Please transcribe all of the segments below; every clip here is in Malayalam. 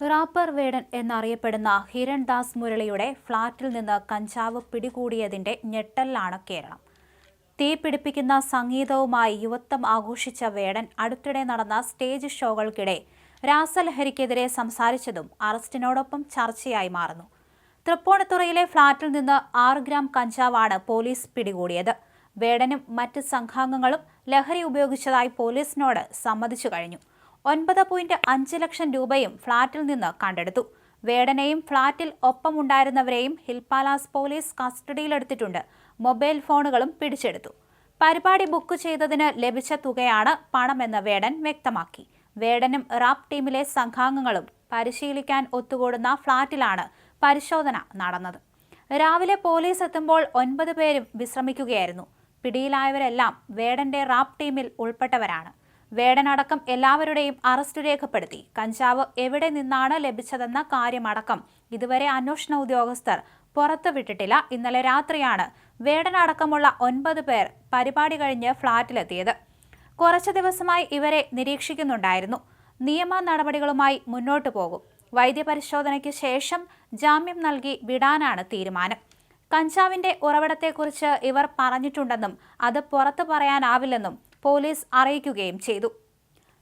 റാപ്പർ വേടൻ എന്നറിയപ്പെടുന്ന ഹിരൺദാസ് മുരളിയുടെ ഫ്ളാറ്റിൽ നിന്ന് കഞ്ചാവ് പിടികൂടിയതിന്റെ ഞെട്ടലിലാണ് കേരളം. തീ പിടിപ്പിക്കുന്ന സംഗീതവുമായി യുവത്വം ആഘോഷിച്ച വേടൻ അടുത്തിടെ നടന്ന സ്റ്റേജ് ഷോകൾക്കിടെ രാസലഹരിക്കെതിരെ സംസാരിച്ചതും അറസ്റ്റിനോടൊപ്പം ചർച്ചയായി മാറുന്നു. തൃപ്പൂണിത്തുറയിലെ ഫ്ളാറ്റിൽ നിന്ന് ആറ് ഗ്രാം കഞ്ചാവാണ് പോലീസ് പിടികൂടിയത്. വേടനും മറ്റ് സംഘാംഗങ്ങളും ലഹരി ഉപയോഗിച്ചതായി പോലീസിനോട് സമ്മതിച്ചു കഴിഞ്ഞു. ഒൻപത് പോയിന്റ് അഞ്ച് ലക്ഷം രൂപയും ഫ്ളാറ്റിൽ നിന്ന് കണ്ടെടുത്തു. വേടനെയും ഫ്ളാറ്റിൽ ഒപ്പമുണ്ടായിരുന്നവരെയും ഹിൽ പാലാസ് പോലീസ് കസ്റ്റഡിയിലെടുത്തിട്ടുണ്ട്. മൊബൈൽ ഫോണുകളും പിടിച്ചെടുത്തു. പരിപാടി ബുക്ക് ചെയ്തതിന് ലഭിച്ച തുകയാണ് പണമെന്ന് വേടൻ വ്യക്തമാക്കി. വേടനും റാപ്പ് ടീമിലെ സംഘാംഗങ്ങളും പരിശീലിക്കാൻ ഒത്തുകൂടുന്ന ഫ്ളാറ്റിലാണ് പരിശോധന നടന്നത്. രാവിലെ പോലീസ് എത്തുമ്പോൾ ഒൻപത് പേരും വിശ്രമിക്കുകയായിരുന്നു. പിടിയിലായവരെല്ലാം വേടന്റെ റാപ്പ് ടീമിൽ ഉൾപ്പെട്ടവരാണ്. വേടനടക്കം എല്ലാവരുടെയും അറസ്റ്റ് രേഖപ്പെടുത്തി. കഞ്ചാവ് എവിടെ നിന്നാണ് ലഭിച്ചതെന്ന കാര്യമടക്കം ഇതുവരെ അന്വേഷണ ഉദ്യോഗസ്ഥർ പുറത്തുവിട്ടിട്ടില്ല ഇന്നലെ രാത്രിയാണ് വേടനടക്കമുള്ള ഒൻപത് പേർ പരിപാടി കഴിഞ്ഞ് ഫ്ളാറ്റിലെത്തിയത്. കുറച്ചു ദിവസമായി ഇവരെ നിരീക്ഷിക്കുന്നുണ്ടായിരുന്നു. നിയമ നടപടികളുമായി മുന്നോട്ടു പോകും. വൈദ്യപരിശോധനയ്ക്ക് ശേഷം ജാമ്യം നൽകി വിടാനാണ് തീരുമാനം. കഞ്ചാവിന്റെ ഉറവിടത്തെക്കുറിച്ച് ഇവർ പറഞ്ഞിട്ടുണ്ടെന്നും അത് പുറത്തു പറയാനാവില്ലെന്നും പോലീസ് അറിയിക്കുകയും ചെയ്തു.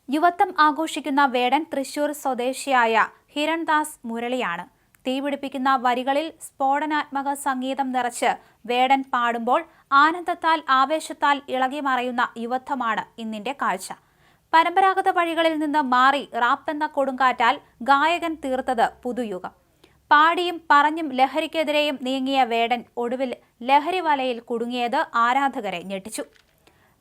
യുവത്വം ആഘോഷിക്കുന്ന വേടൻ തൃശൂർ സ്വദേശിയായ ഹിരൺദാസ് മുരളിയാണ്. തീപിടിപ്പിക്കുന്ന വരികളിൽ സ്ഫോടനാത്മക സംഗീതം നിറച്ച് വേടൻ പാടുമ്പോൾ ആനന്ദത്താൽ ആവേശത്താൽ ഇളകി മറയുന്ന യുവത്വമാണ് ഇന്നിന്റെ കാഴ്ച. പരമ്പരാഗത വഴികളിൽ നിന്ന് മാറി റാപ്പ് എന്ന കൊടുങ്കാറ്റാൽ ഗായകൻ തീർത്തത് പുതുയുഗം. പാടിയും പറഞ്ഞും ലഹരിക്കെതിരെയും നീങ്ങിയ വേടൻ ഒടുവിൽ ലഹരി വലയിൽ കുടുങ്ങിയത് ആരാധകരെ ഞെട്ടിച്ചു.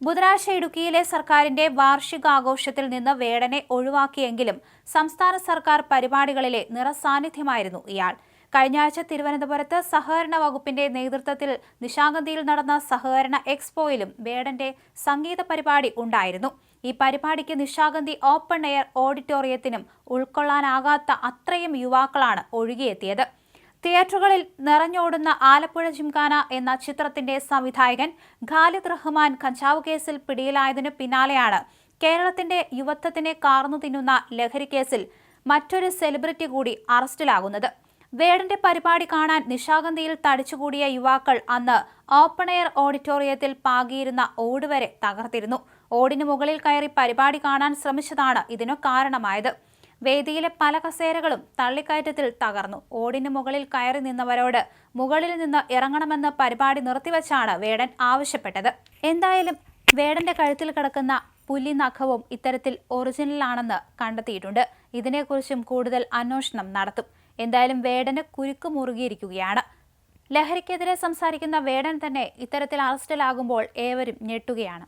ബുധനാഴ്ച ഇടുക്കിയിലെ സർക്കാരിന്റെ വാർഷികാഘോഷത്തിൽ നിന്ന് വേടനെ ഒഴിവാക്കിയെങ്കിലും സംസ്ഥാന സർക്കാർ പരിപാടികളിലെ നിറസാന്നിധ്യമായിരുന്നു ഇയാൾ. കഴിഞ്ഞ ആഴ്ച തിരുവനന്തപുരത്ത് സഹകരണ വകുപ്പിന്റെ നേതൃത്വത്തിൽ നിശാഗന്ധിയിൽ നടന്ന സഹകരണ എക്സ്പോയിലും വേടന്റെ സംഗീത പരിപാടി ഉണ്ടായിരുന്നു. ഈ പരിപാടിക്ക് നിശാഗന്ധി ഓപ്പൺ എയർ ഓഡിറ്റോറിയത്തിനും ഉൾക്കൊള്ളാനാകാത്ത അത്രയും യുവാക്കളാണ് ഒഴുകിയെത്തിയത്. തിയേറ്ററുകളിൽ നിറഞ്ഞോടുന്ന ആലപ്പുഴ ജിംഖാന എന്ന ചിത്രത്തിന്റെ സംവിധായകൻ ഖാലിദ് റഹ്മാൻ കഞ്ചാവ് കേസിൽ പിടിയിലായതിനു പിന്നാലെയാണ് കേരളത്തിന്റെ യുവത്വത്തിനെ കാർന്നു തിന്നുന്ന ലഹരി കേസിൽ മറ്റൊരു സെലിബ്രിറ്റി കൂടി അറസ്റ്റിലാകുന്നത്. വേടന്റെ പരിപാടി കാണാൻ നിശാഗന്ധിയിൽ തടിച്ചുകൂടിയ യുവാക്കൾ അന്ന് ഓപ്പൺ എയർ ഓഡിറ്റോറിയത്തിൽ പാകിയിരുന്ന ഓട് വരെ തകർത്തിരുന്നു. ഓടിന് മുകളിൽ കയറി പരിപാടി കാണാൻ ശ്രമിച്ചതാണ് ഇതിനു കാരണമായത്. വേദിയിലെ പല കസേരകളും തള്ളിക്കയറ്റത്തിൽ തകർന്നു. ഓടിന് മുകളിൽ കയറി നിന്നവരോട് മുകളിൽ നിന്ന് ഇറങ്ങണമെന്ന് പരിപാടി നിർത്തിവെച്ചാണ് വേടൻ ആവശ്യപ്പെട്ടത്. എന്തായാലും വേടന്റെ കഴുത്തിൽ കിടക്കുന്ന പുലി നഖവും ഇത്തരത്തിൽ ഒറിജിനലാണെന്ന് കണ്ടെത്തിയിട്ടുണ്ട്. ഇതിനെക്കുറിച്ചും കൂടുതൽ അന്വേഷണം നടത്തും. എന്തായാലും വേടന് കുരുക്ക് മുറുകിയിരിക്കുകയാണ്. ലഹരിക്കെതിരെ സംസാരിക്കുന്ന വേടൻ തന്നെ ഇത്തരത്തിൽ അറസ്റ്റിലാകുമ്പോൾ ഏവരും ഞെട്ടുകയാണ്.